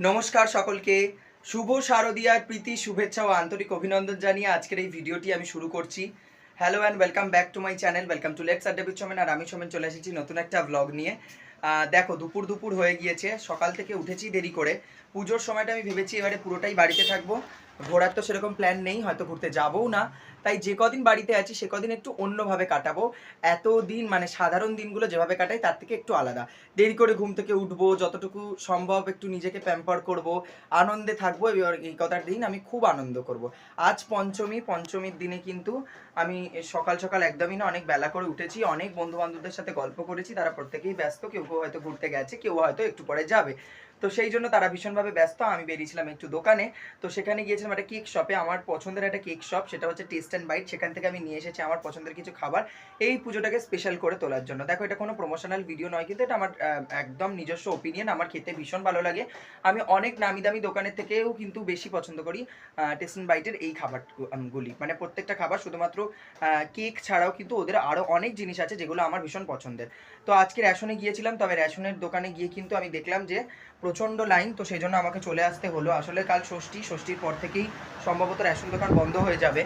নমস্কার সকলকে। শুভ শারদিয়ার প্রীতি, শুভেচ্ছা ও আন্তরিক অভিনন্দন জানিয়ে আজকের এই ভিডিওটি আমি শুরু করছি। Hello and welcome back to my channel welcome to let's Adda বিচ্ছমেন আর আমি সোমেন চলে এসেছি নতুন একটা ব্লগ নিয়ে। দেখো, দুপুর দুপুর হয়ে গিয়েছে। সকাল থেকে উঠেছি দেরি করে। পুজোর সময়টা আমি ভেবেছি এবারে পুরোটাই বাড়িতে থাকব। ঘোরার তো সেরকম প্ল্যান নেই, হয়তো ঘুরতে যাবও না। তাই যে কদিন বাড়িতে আছি, সে কদিন একটু অন্যভাবে কাটাবো। এত দিন মানে সাধারণ দিনগুলো যেভাবে কাটাই, তার থেকে একটু আলাদা। দেরি করে ঘুম থেকে উঠবো, যতটুকু সম্ভব একটু নিজেকে প্যাম্পার করব, আনন্দে থাকব, এবার এই কথার দিন আমি খুব আনন্দ করব। আজ পঞ্চমী, পঞ্চমীর দিনে কিন্তু আমি সকাল সকাল একদমই না, অনেক বেলা করে উঠেছি, অনেক বন্ধু বান্ধবদের সাথে গল্প করেছি, তারা প্রত্যেকেই ব্যস্ত, কেউ কেউ হয়তো ঘুরতে গেছে, কেউ হয়তো একটু পরে যাবে। তো সেই জন্য তারা ভীষণভাবে ব্যস্ত। আমি বেরিয়েছিলাম একটু দোকানে। তো সেখানে গিয়েছিলাম একটা কেক শপে আমার পছন্দের একটা কেক শপ সেটা হচ্ছে টেস্ট অ্যান্ড বাইট সেখান থেকে আমি নিয়ে এসেছি আমার পছন্দের কিছু খাবার। এই পুজোটাকে স্পেশাল করে তোলার জন্য। দেখো, এটা কোনো প্রমোশনাল ভিডিও নয়, কিন্তু এটা আমার একদম নিজস্ব ওপিনিয়ন আমার খেতে ভীষণ ভালো লাগে। আমি অনেক নামি দামি দোকানের থেকেও কিন্তু বেশি পছন্দ করি টেস্ট অ্যান্ড বাইটের এই খাবারগুলি। মানে প্রত্যেকটা খাবার শুধুমাত্র কেক ছাড়াও কিন্তু ওদের আরও অনেক জিনিস আছে, যেগুলো আমার ভীষণ পছন্দের। তো আজকে রেশনে গিয়েছিলাম, তবে রেশনের দোকানে গিয়ে কিন্তু আমি দেখলাম যে প্রচণ্ড লাইন, তো সেই জন্য আমাকে চলে আসতে হলো। আসলে কাল ষষ্ঠী, ষষ্ঠীর পর থেকেই সম্ভবত রেশন দোকান বন্ধ হয়ে যাবে।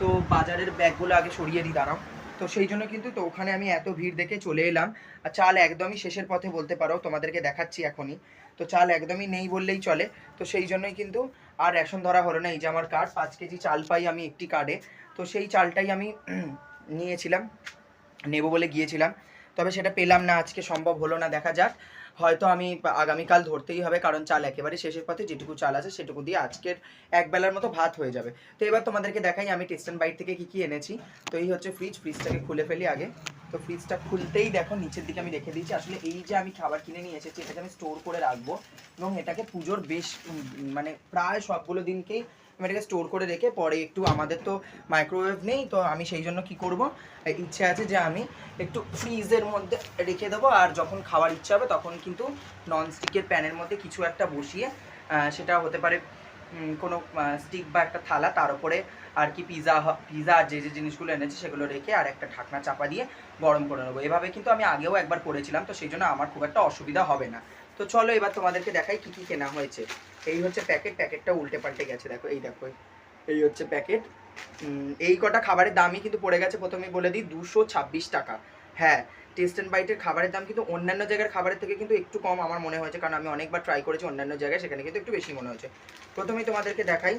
তো বাজারের ব্যাগগুলো আগে সরিয়ে দিই, দাঁড়াও। তো সেই জন্য কিন্তু তো ওখানে আমি এত ভিড় দেখে চলে এলাম। আর চাল একদমই শেষের পথে বলতে পারো, তোমাদেরকে দেখাচ্ছি এখনই। তো চাল একদমই নেই বললেই চলে। তো সেই জন্যই কিন্তু আর রেশন ধরা হলো না। এই যে আমার কার্ড, পাঁচ কেজি চাল পাই আমি একটি কার্ডে। তো সেই চালটাই আমি নিয়েছিলাম, নেব বলে গিয়েছিলাম। তবে সেটা পেলাম না, আজকে সম্ভব হলো না, দেখা যাক। হয়তো আমি আগামীকাল ধরতেই হবে, কারণ চাল একেবারে শেষের পথে যেটুকু চাল আছে সেটুকু দিয়ে আজকের একবেলার মতো ভাত হয়ে যাবে। তো এবার তোমাদেরকে দেখাই, আমি টেস্টন বাইট থেকে কী কী এনেছি। তো এই হচ্ছে ফ্রিজ ফ্রিজটাকে খুলে ফেলি আগে। তো ফ্রিজটা খুলতেই দেখো, নিচের দিকে আমি রেখে দিয়েছি। আসলে এই যে আমি খাবার কিনে নিয়ে এসেছি, এটাকে আমি স্টোর করে রাখব এবং এটাকে পুজোর বেশ মানে প্রায় সবগুলো দিনকেই আমি এটাকে স্টোর করে রেখে পরে একটু আমাদের তো মাইক্রোওয়েভ নেই, তো আমি সেই জন্য কি করব? ইচ্ছে আছে যে আমি একটু ফ্রিজের মধ্যে রেখে দেবো, আর যখন খাওয়ার ইচ্ছা হবে তখন কিন্তু ননস্টিকের প্যানের মধ্যে কিছু একটা বসিয়ে সেটা হতে পারে কোনো স্টিক বা একটা থালা তার উপরে আর কি পিজা পিজা আর যে যে জিনিসগুলো এনেছি সেগুলো রেখে আর একটা ঢাকনা চাপা দিয়ে গরম করে নেব। এভাবে কিন্তু আমি আগেও একবার করেছিলাম, তো সেই জন্য আমার খুব একটা অসুবিধা হবে না। তো চলো এবার তোমাদেরকে দেখাই কি কি কেনা হয়েছে। এই হচ্ছে প্যাকেট প্যাকেটটা উল্টে পাল্টে গেছে, দেখো, এই দেখো, এই হচ্ছে প্যাকেট এই কটা খাবারের দামই কিন্তু পড়ে গেছে, প্রথমেই বলে দিই, দুশো টাকা। হ্যাঁ টেস্ট অ্যান্ড বাইটের খাবারের দাম কিন্তু অন্যান্য জায়গার খাবারের থেকে কিন্তু একটু কম আমার মনে হয়েছে। কারণ আমি অনেকবার ট্রাই করেছি অন্যান্য জায়গায়, সেখানে কিন্তু একটু বেশি মনে হয়েছে। প্রথমেই তোমাদেরকে দেখাই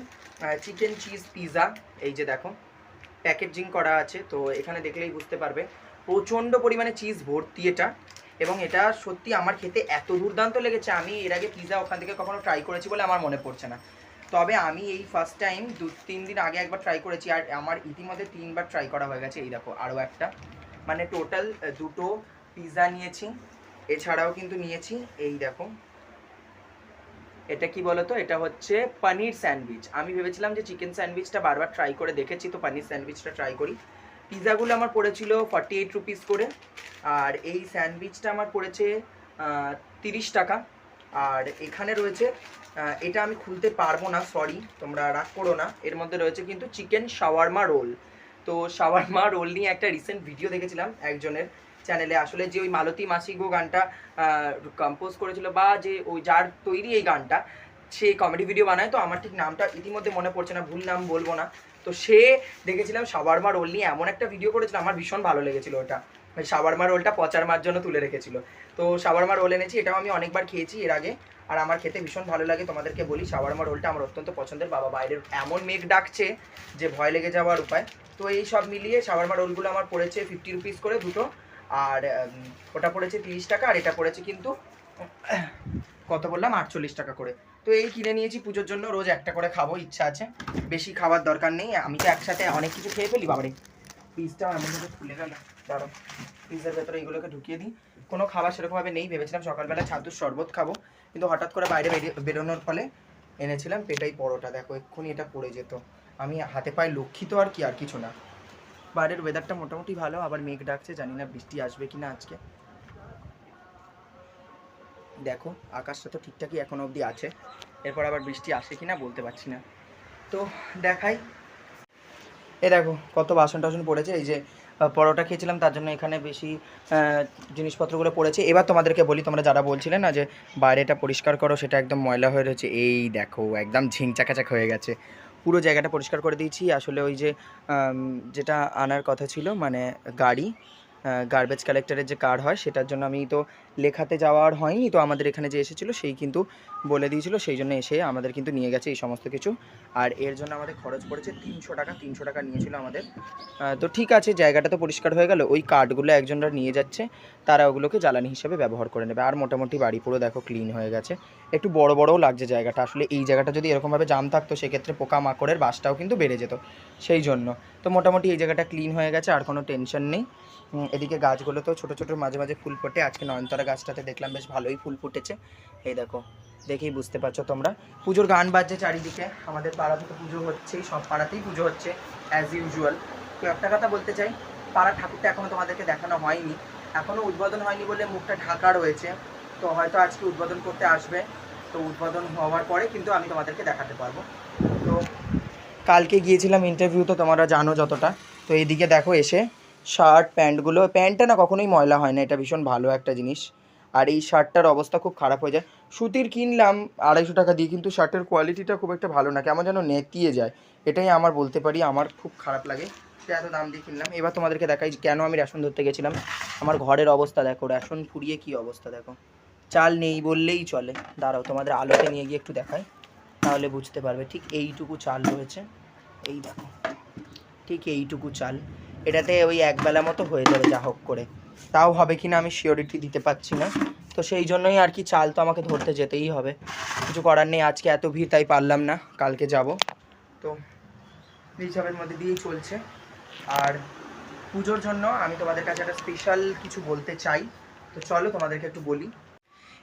চিকেন চিজ পিৎজা এই যে দেখো প্যাকেজিং করা আছে। তো এখানে দেখলেই বুঝতে পারবে, প্রচণ্ড পরিমাণে চিজ ভর্তি এটা। এবং এটা সত্যি আমার খেতে এত দুর্দান্ত লেগেছে, আমি এর আগে পিৎজা ওখান থেকে কখনো ট্রাই করেছি বলে আমার মনে পড়ছে না। তবে আমি এই ফার্স্ট টাইম দু তিন দিন আগে একবার ট্রাই করেছি, আর আমার ইতিমধ্যে তিনবার ট্রাই করা হয়ে গেছে। এই দেখো, আরও একটা। মানে টোটাল দুটো পিৎজা নিয়েছি। এছাড়াও কিন্তু নিয়েছি, এই দেখো। এটা কি বলতো? এটা হচ্ছে পনির স্যান্ডউইচ আমি ভেবেছিলাম যে চিকেন স্যান্ডউইচটা বারবার ট্রাই করে দেখেছি, তো পনির স্যান্ডউইচটা ট্রাই করি। পিৎজাগুলো আমার পড়েছিল ফর্টি এইট রুপিস করে। আর এই স্যান্ডউইচটা আমার পড়েছে তিরিশ টাকা। আর এখানে রয়েছে এটা আমি খুলতে পারব না সরি তোমরা রাগ করো না। এর মধ্যে রয়েছে কিন্তু চিকেন শাওয়ারমা রোল তো শাওয়ারমা রোল নিয়ে একটা রিসেন্ট ভিডিও দেখেছিলাম একজনের চ্যানেলে আসলে যে ওই মালতী মাসি গো গানটা কম্পোজ করেছিল বা যে ওই যার তৈরি এই গানটা, সে কমেডি ভিডিও বানায়। তো আমার ঠিক নামটা ইতিমধ্যে মনে পড়ছে না, ভুল নাম বলব না। তো সে দেখেছিলাম সাবারমা রোল নিয়ে এমন একটা ভিডিও করেছিল, আমার ভীষণ ভালো লেগেছিল ওটা। ওই সাবারমা রোলটা পচার মার জন্য তুলে রেখেছিল। তো সাবারমা রোল এনেছি, এটাও আমি অনেকবার খেয়েছি এর আগে। আর আমার খেতে ভীষণ ভালো লাগে। তোমাদেরকে বলি সাবারমা রোলটা আমার অত্যন্ত পছন্দের। বাবা বাইরের এমন মেঘ ডাকছে যে ভয় লেগে যাওয়ার উপায়। তো এই সব মিলিয়ে সাবারমা রোলগুলো আমার পড়েছে ফিফটি রুপিস করে দুটো। আর ওটা পড়েছে তিরিশ টাকা, আর এটা পড়েছে কিন্তু, কত বললাম? আটচল্লিশ টাকা করে। তো এই কিনে নিয়েছি পুজোর জন্য, রোজ একটা করে খাব, ইচ্ছা আছে। বেশি খাবার দরকার নেই, আমি তো একসাথে অনেক কিছু খেয়ে ফেলি। বাবারে পিসটাও এমনভাবে খুলে গেল। দাঁড়ো পিসের ভেতরে এগুলোকে ঢুকিয়ে দিই। কোনো খাবার সেরকমভাবে নেই, ভেবেছিলাম সকালবেলা ছাতুর শরবত খাব। কিন্তু হঠাৎ করে বাইরে বেরোনোর ফলে এনেছিলাম, পেটাই পরোটা। দেখো, এক্ষুনি এটা পড়ে যেত। আমি হাতে পায়ে লক্ষিত আর কি, আর কিছু না। বাইরের ওয়েদারটা মোটামুটি ভালো, আবার মেঘ ডাকছে, জানি না বৃষ্টি আসবে কি না আজকে। দেখো, আকাশটা তো ঠিকঠাকই এখনও অবধি আছে। এরপর আবার বৃষ্টি আসে কি না বলতে পারছি না। তো দেখাই। এ দেখো, কত বাসন টাসন পড়েছে, এই যে পরোটা খেয়েছিলাম, তার জন্য এখানে বেশি জিনিসপত্রগুলো পড়েছে। এবার তোমাদেরকে বলি, তোমরা যারা বলছিলে না যে বাইরেটা পরিষ্কার করো, সেটা একদম ময়লা হয়ে রয়েছে, এই দেখো, একদম ঝিংচাকাচাক হয়ে গেছে। পুরো জায়গাটা পরিষ্কার করে দিয়েছি, আসলে ওই যে যেটা আনার কথা ছিল মানে গাড়ি গার্বেজ কালেক্টরের যে কার হয়, সেটার জন্য আমি তো লেখাতে যাওয়ার হয়নি। তো আমাদের এখানে যে এসেছিল, সেই কিন্তু বলে দিয়েছিল, সেই জন্য এসে আমাদের কিন্তু নিয়ে গেছে এই সমস্ত কিছু। আর এর জন্য আমাদের খরচ পড়েছে তিনশো টাকা তিনশো টাকা নিয়েছিল আমাদের। তো ঠিক আছে, জায়গাটা তো পরিষ্কার হয়ে গেল। ওই কার্ডগুলো একজনরা নিয়ে যাচ্ছে, তারা ওগুলোকে জ্বালানি হিসেবে ব্যবহার করে নেবে। আর মোটামুটি বাড়ি পুরো দেখো ক্লিন হয়ে গেছে। একটু বড় বড়ও লাগছে জায়গাটা। আসলে এই জায়গাটা যদি এরকমভাবে জাম থাকতো, সেক্ষেত্রে পোকামাকড়ের বাসটাও কিন্তু বেড়ে যেত। সেই জন্য। তো মোটামুটি এই জায়গাটা ক্লিন হয়ে গেছে, আর কোনো টেনশন নেই। এদিকে গাছগুলো তো ছোটো ছোটো, মাঝে মাঝে ফুল ফোটে। আজকে নয়নতারা গাছটাতে দেখলাম, বেশ ভালোই ফুল ফুটেছে। এই দেখো, দেখেই বুঝতে পারছ তোমরা। পুজোর গান বাজছে চারিদিকে। আমাদের পাড়াতে তো পুজো হচ্ছেই, সব পাড়াতেই পুজো হচ্ছে অ্যাজ ইউজুয়াল তো একটা কথা বলতে চাই, পাড়া ঠাকুরটা এখনও তোমাদেরকে দেখানো হয়নি। এখনও উদ্বোধন হয়নি বলে মুখটা ঢাকা রয়েছে। তো হয়তো আজকে উদ্বোধন করতে আসবে। তো উদ্বোধন হওয়ার পরে কিন্তু আমি তোমাদেরকে দেখাতে পারব। তো কালকে গিয়েছিলাম ইন্টারভিউ তো তোমরা জানো যতটা। তো এইদিকে দেখো এসে শার্ট, প্যান্টগুলো প্যান্টটা না কখনোই ময়লা হয় না, এটা ভীষণ ভালো একটা জিনিস। আর এই শার্টটার অবস্থা খুব খারাপ হয়ে যায়। সুতির কিনলাম আড়াইশো টাকা দিয়ে, কিন্তু শার্টের কোয়ালিটিটা খুব একটা ভালো না, কেমন যেন নেতিয়ে যায়। এটাই আমার বলতে পারি, আমার খুব খারাপ লাগে। এত দাম দিয়ে কিনলাম। এবার তোমাদেরকে দেখাই কেন আমি রেশন ধরতে গেছিলাম। আমার ঘরের অবস্থা দেখো, রেশন ফুরিয়ে কি অবস্থা দেখো। চাল নেই বললেই চলে। দাঁড়াও, তোমাদের আলোতে নিয়ে গিয়ে একটু দেখাই। তাহলে বুঝতে পারবে, ঠিক এইটুকু চাল রয়েছে। এই দেখো, ঠিক এইটুকু চাল। এটাতে ওই একবেলা মতো হয়ে যাবে যা হোক করে। তাও হবে কি না আমি শিওরিটি দিতে পারছি না। তো সেই জন্যই আর কি চাল তো আমাকে ধরতে যেতেই হবে। কিছু করার নেই, আজকে এত ভিড় তাই পারলাম না, কালকে যাব। তো এইসবের মধ্যে দিয়েই চলছে। আর পুজোর জন্য আমি তোমাদের কাছে একটা স্পেশাল কিছু বলতে চাই। তো চলো তোমাদেরকে একটু বলি।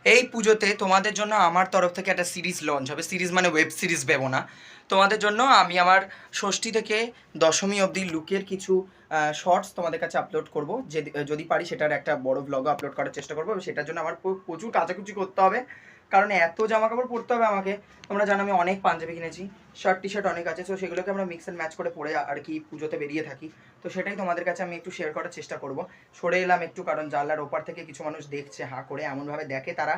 এই পুজোতে তোমাদের জন্য আমার তরফ থেকে একটা সিরিজ লঞ্চ হবে। সিরিজ মানে ওয়েব সিরিজ ভেবো না। তোমাদের জন্য আমি আমার ষষ্ঠী থেকে দশমী অবধি লুকের কিছু শর্টস তোমাদের কাছে আপলোড করব। যদি পারি সেটার একটা বড় ব্লগও আপলোড করার চেষ্টা করব। সেটার জন্য আমার প্র- প্রচুর কাচাকুচি করতে হবে। কারণ এত জামা কাপড় পরতে হবে আমাকে। তোমরা জানো আমি অনেক পাঞ্জাবি কিনেছি শার্ট টি শার্ট অনেক আছে তো সেগুলোকে আমরা মিক্স অ্যান্ড ম্যাচ করে পরে আর কি পুজোতে বেরিয়ে থাকি। তো সেটাই তোমাদের কাছে আমি একটু শেয়ার করার চেষ্টা করব। সরে এলাম একটু, কারণ জানলার ওপার থেকে কিছু মানুষ দেখছে, হাঁ করে এমনভাবে দেখে তারা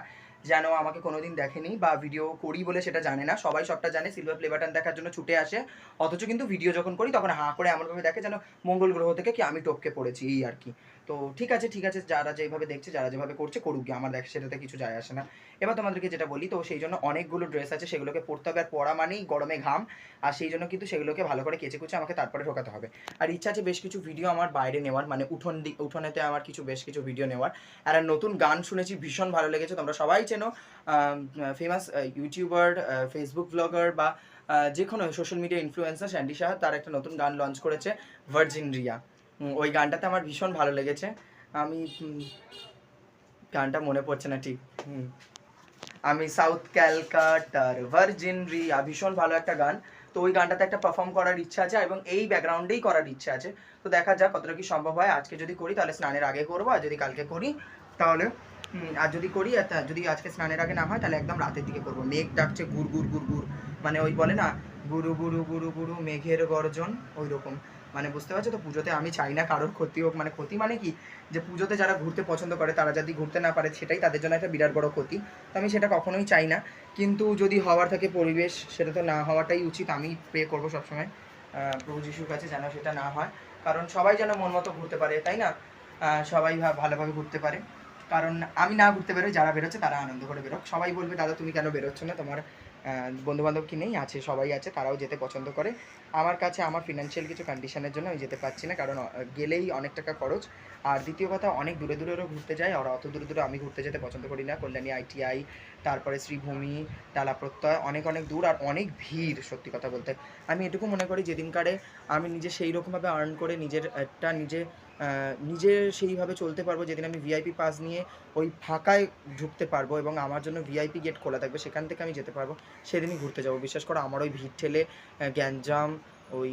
যেন আমাকে কোনোদিন দেখেনি বা ভিডিও করি বলে সেটা জানে না। সবাই সবটা জানে সিলভার প্লে বাটন দেখার জন্য ছুটে আসে। অথচ কিন্তু ভিডিও যখন করি, তখন হাঁ করে এমনভাবে দেখে যেন মঙ্গল গ্রহ থেকে কি আমি টপকে পড়েছি, এই আর কি। তো ঠিক আছে ঠিক আছে যারা যেভাবে দেখছে যারা যেভাবে করছে করুক গিয়ে, আমার দেখ সেটাতে কিছু যায় আসে না। এবার তোমাদেরকে যেটা বলি তো সেই জন্য অনেকগুলো ড্রেস আছে সেগুলোকে পরতে হবে। আর পরা মানেই গরমে ঘাম। আর সেই জন্য কিন্তু সেগুলোকে ভালো করে কেচে কুচে আমাকে তারপরে ঢোকাতে হবে। আর ইচ্ছা আছে বেশ কিছু ভিডিও আমার বাইরে নেওয়ার মানে উঠোন উঠোনেতে আমার কিছু বেশ কিছু ভিডিও নেওয়ার। আর নতুন গান শুনেছি ভীষণ ভালো লেগেছে। তোমরা সবাই চেনো ফেমাস ইউটিউবার ফেসবুক ব্লগার বা যে কোনো social media influencer Sandy Shah তার একটা নতুন গান লঞ্চ করেছে ভার্জিন রিয়া ওই গানটাতে আমার ভীষণ ভালো লেগেছে। আমি গানটা মনে পড়ছে না ঠিক। আমি সাউথ ক্যালকাটার ভার্জিন রিয়া ভীষণ ভালো একটা গান। তো ওই গানটাতে একটা পারফর্ম করার ইচ্ছা আছে এবং এই ব্যাকগ্রাউন্ডেই করার ইচ্ছা আছে। তো দেখা যাক কতটা কি সম্ভব হয়। আজকে যদি করি তাহলে স্নানের আগে করব, আর যদি কালকে করি তাহলে আর যদি করি যদি আজকে স্নানের আগে না হয় তাহলে একদম রাতের দিকে করব। মেঘ ডাকছে গুড় গুড় গুড় গুড়। মানে ওই বলে না গুরু গুরু গুরু গুরু মেঘের গর্জন ওই রকম মানে বুঝতে পারছ তো, পুজোতে আমি চাই না কারোর ক্ষতি হোক মানে ক্ষতি মানে কি? যে পুজোতে যারা ঘুরতে পছন্দ করে, তারা যদি ঘুরতে না পারে, সেটাই তাদের জন্য একটা বিরাট বড় ক্ষতি। তো আমি সেটা কখনোই চাই না। কিন্তু যদি হওয়ার থাকে পরিবেশ, সেটা তো না হওয়াটাই উচিত। আমি প্রে করব সবসময় প্রভু যিশুর কাছে যেন সেটা না হয়। কারণ সবাই যেন মন মতো ঘুরতে পারে, তাই না? সবাই ভালোভাবে ঘুরতে পারে। কারণ আমি না ঘুরতে বেরোই, যারা বেরোচ্ছে তারা আনন্দ করে বেরোক। সবাই বলবে, দাদা, তুমি কেন বেরোচ্ছ না? তোমার বন্ধু বান্ধব কি নেই, আছে, সবাই আছে, তারাও যেতে পছন্দ করে। আমার কাছে আমার ফিনান্সিয়াল কিছু কন্ডিশনের জন্য আমি যেতে পারছি না, কারণ গেলেই অনেক টাকা খরচ। আর দ্বিতীয় কথা, অনেক দূরে দূরেরও ঘুরতে যায় আর অত দূরে দূরে আমি ঘুরতে যেতে পছন্দ করি না। কল্যাণী আইটিআই তারপরে শ্রীভূমি টালা প্রত্যয় অনেক অনেক দূর, আর অনেক ভিড়, সত্যি কথা বলতে। আমি এটুকু মনে করি, যেদিনকারে আমি নিজে সেই রকমভাবে আর্ন করে নিজের একটা নিজে নিজে সেইভাবে চলতে পারব, যেদিন আমি ভিআইপি পাস নিয়ে ওই ফাঁকায় ঢুকতে পারব এবং আমার জন্য ভিআইপি গেট খোলা থাকবে, সেখান থেকে আমি যেতে পারব, সেদিনই ঘুরতে যাব। বিশ্বাস করো, আমার ওই ভিড় ঠেলে গ্যাঞ্জাম, ওই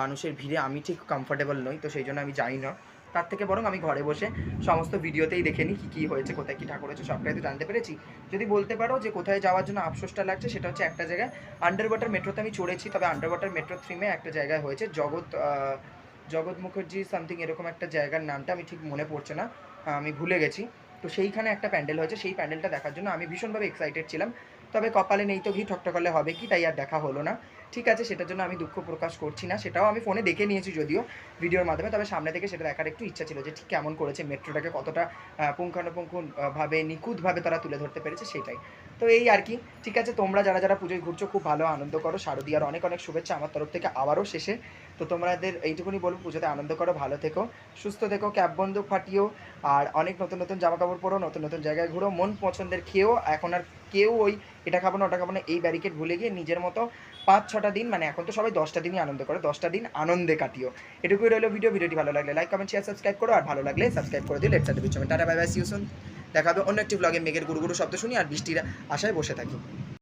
মানুষের ভিড়ে আমি ঠিক কমফোর্টেবল নই, তো সেই জন্য আমি যাই না। তার থেকে বরং আমি ঘরে বসে সমস্ত ভিডিওতেই দেখে নিই কী কী হয়েছে, কোথায় কী ঠাকুর হয়েছে, সবটাই তো জানতে পেরেছি। যদি বলতে পারো যে কোথায় যাওয়ার জন্য আফসোসটা লাগছে, সেটা হচ্ছে একটা জায়গায় আন্ডার ওয়াটার মেট্রোতে আমি চড়েছি, তবে আন্ডার ওয়াটার মেট্রো থ্রিমে একটা জায়গায় হয়েছে জগৎ জগৎ মুখার্জি সামথিং এরকম একটা জায়গার নামটা আমি ঠিক মনে পড়ছে না আমি ভুলে গেছি। তো সেইখানে একটা প্যান্ডেল হয়েছে সেই প্যান্ডেলটা দেখার জন্য আমি ভীষণভাবে এক্সাইটেড ছিলাম। তবে কপালে নেই তো ঘি ঠকঠকালে হবে কি তাই আর দেখা হলো না। ঠিক আছে সেটার জন্য আমি দুঃখ প্রকাশ করছি না সেটাও আমি ফোনে দেখে নিয়েছি যদিও ভিডিওর মাধ্যমে তবে সামনে থেকে সেটা দেখার একটু ইচ্ছা ছিল যে ঠিক কেমন করেছে মেট্রোটাকে কতটা আহ, পুঙ্খানুপুঙ্খ ভাবে নিখুঁতভাবে তারা তুলে ধরতে পেরেছে সেটাই। তো এই আর কি। ঠিক আছে, তোমরা যারা যারা পুজোয় ঘুরছো, খুব ভালো, আনন্দ করো। শারদীয়ার অনেক অনেক শুভেচ্ছা আমার তরফ থেকে আবারও শেষে। তো তোমাদের এইটুকুনি বলব, পুজোতে আনন্দ করো, ভালো থেকো, সুস্থ থেকো, ক্যাব বন্দুক ফাটিও, আর অনেক নতুন নতুন জামা কাপড় পরো, নতুন নতুন জায়গায় ঘুরো, মন পছন্দের খেয়েও, এখন আর কেউ ওই এটা খাব না, ওটা খাব না, এই ব্যারিকেড ভুলে গিয়ে নিজের মতো পাঁচ, ছটা দিন মানে এখন তো সবাই দশটা দিনই আনন্দ করে, দশটা দিন আনন্দে কাটিও। এটুকুই রইল ভিডিও ভিডিওটি ভালো লাগলে লাইক কমেন্ট শেয়ার সাবস্ক্রাইব করো, আর ভালো লাগলে সাবস্ক্রাইব করে দিও let's tata bye bye see you soon দেখা হবে অন্য একটি ব্লগে মেঘের গুরু গুরু শব্দ শুনি আর বৃষ্টির আশায় বসে থাকি।